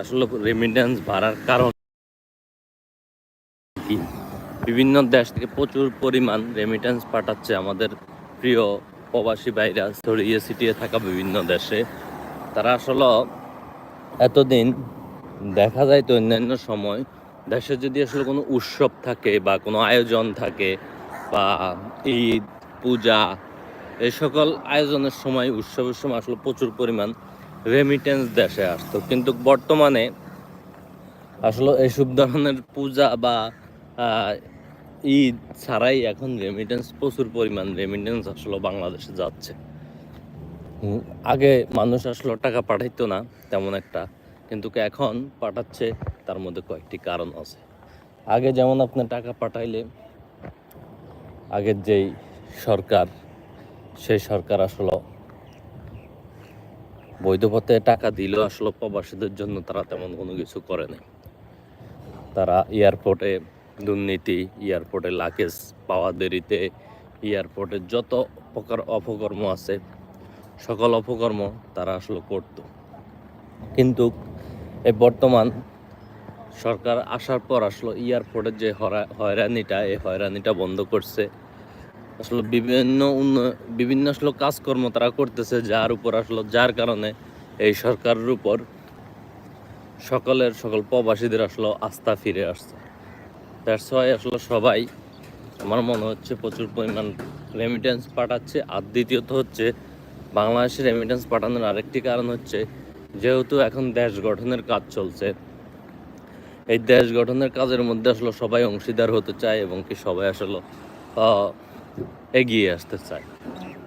আসলে রেমিটেন্স বাড়ার কারণ বিভিন্ন দেশ থেকে প্রচুর পরিমাণ রেমিটেন্স পাঠাচ্ছে আমাদের প্রিয় প্রবাসী ভাইরা। ছড়িয়ে ছিটিয়ে থাকা বিভিন্ন দেশে। তারা আসলে এতদিন দেখা যায় তো অন্যান্য সময়, দেশে যদি আসলে কোনো উৎসব থাকে বা কোনো আয়োজন থাকে বা ঈদ, পূজা, এই সকল আয়োজনের সময়, উৎসবের সময় আসলে প্রচুর পরিমাণ রেমিটেন্স দেশে আসতো। কিন্তু বর্তমানে আসলে এইসব ধরনের পূজা বা ঈদ ছাড়াই এখন রেমিটেন্স প্রচুর পরিমাণ রেমিটেন্স আসলে বাংলাদেশে যাচ্ছে। আগে মানুষ আসলে টাকা পাঠাইতো না তেমন একটা, কিন্তু এখন পাঠাচ্ছে, তার মধ্যে কয়েকটি কারণ আছে। আগে যেমন আপনি টাকা পাঠাইলে, আগের যেই সরকার, সেই সরকার আসলে বৈধ পথে টাকা দিলেও আসলে প্রবাসীদের জন্য তারা তেমন কোনো কিছু করে নাই। তারা এয়ারপোর্টে দুর্নীতি, এয়ারপোর্টে লাগেজ পাওয়া দেরিতে, এয়ারপোর্টে যত প্রকার অপকর্ম আছে, সকল অপকর্ম তারা আসলে করত। কিন্তু এই বর্তমান সরকার আসার পর আসলো এয়ারপোর্টের যে হরা- হয়রানিটা, এই হয়রানিটা বন্ধ করছে। আসলে বিভিন্ন বিভিন্ন আসলে কাজকর্ম তারা করতেছে, যার উপর আসলে, যার কারণে এই সরকারের উপর সকলের, সকল প্রবাসীদের আসলে আস্থা ফিরে আসছে। দ্যাটস ওয়াই আসলে সবাই, আমার মনে হচ্ছে প্রচুর পরিমাণ রেমিটেন্স পাঠাচ্ছে। আর দ্বিতীয়ত হচ্ছে, বাংলাদেশে রেমিটেন্স পাঠানোর আরেকটি কারণ হচ্ছে, যেহেতু এখন দেশ গঠনের কাজ চলছে, এই দেশ গঠনের কাজের মধ্যে আসলে সবাই অংশীদার হতে চায় এবং কি সবাই আসলে এগিয়ে আসতে চায়।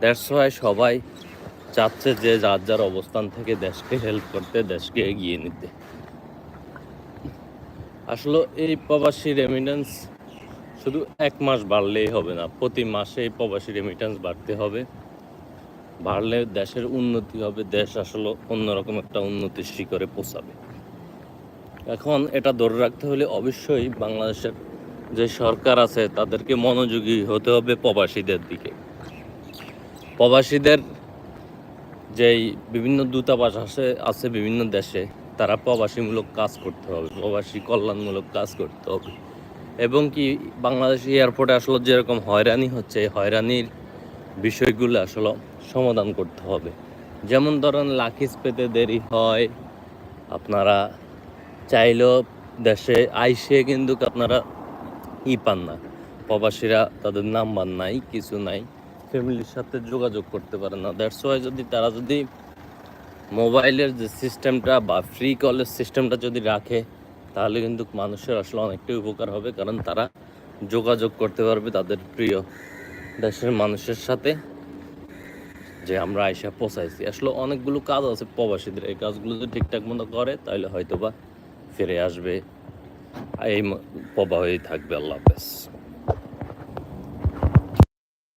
দ্যাটস ওয়াই সবাই চাচ্ছে যে যার যার অবস্থান থেকে দেশকে হেল্প করতে, দেশকে এগিয়ে নিতে। আসলে এই প্রবাসী রেমিটেন্স শুধু এক মাস বাড়লেই হবে না, প্রতি মাসে এই প্রবাসী রেমিটেন্স বাড়তে হবে। বাড়লে দেশের উন্নতি হবে, দেশ আসলে অন্যরকম একটা উন্নতির শিখরে পৌঁছাবে। এখন এটা ধরে রাখতে হলে অবশ্যই বাংলাদেশের যে সরকার আছে, তাদেরকে মনোযোগী হতে হবে প্রবাসীদের দিকে। প্রবাসীদের যেই বিভিন্ন দূতাবাস আছে আছে বিভিন্ন দেশে, তারা প্রবাসীমূলক কাজ করতে হবে, প্রবাসী কল্যাণমূলক কাজ করতে হবে। এবং কি বাংলাদেশ এয়ারপোর্টে আসলে যেরকম হয়রানি হচ্ছে, এই হয়রানির বিষয়গুলো আসলে সমাধান করতে হবে। যেমন ধরেন লাখিস পেতে দেরি হয়, আপনারা চাইলেও দেশে আইসে কিন্তু আপনারা ই পান না। প্রবাসীরা তাদের নাম্বার নাই, কিছু নাই। ফ্যামিলির সাথে যোগাযোগ করতে পারে না। দ্যাটস ওয়াই যদি তারা যদি মোবাইলের যে সিস্টেমটা বা ফ্রি কলের সিস্টেমটা যদি রাখে, তাহলে কিন্তু মানুষের আসলে অনেকটাই উপকার হবে, কারণ তারা যোগাযোগ করতে পারবে তাদের প্রিয় দেশের মানুষের সাথে, যে আমরা আইসা পৌঁছাইছি। আসলে অনেকগুলো কাজ আছে প্রবাসীদের। এই কাজগুলো যদি ঠিকঠাক মতো করে, তাহলে হয়তো বা ফিরে আসবে। এই হয়ে থাকবে আল্লাহ হাফেজ।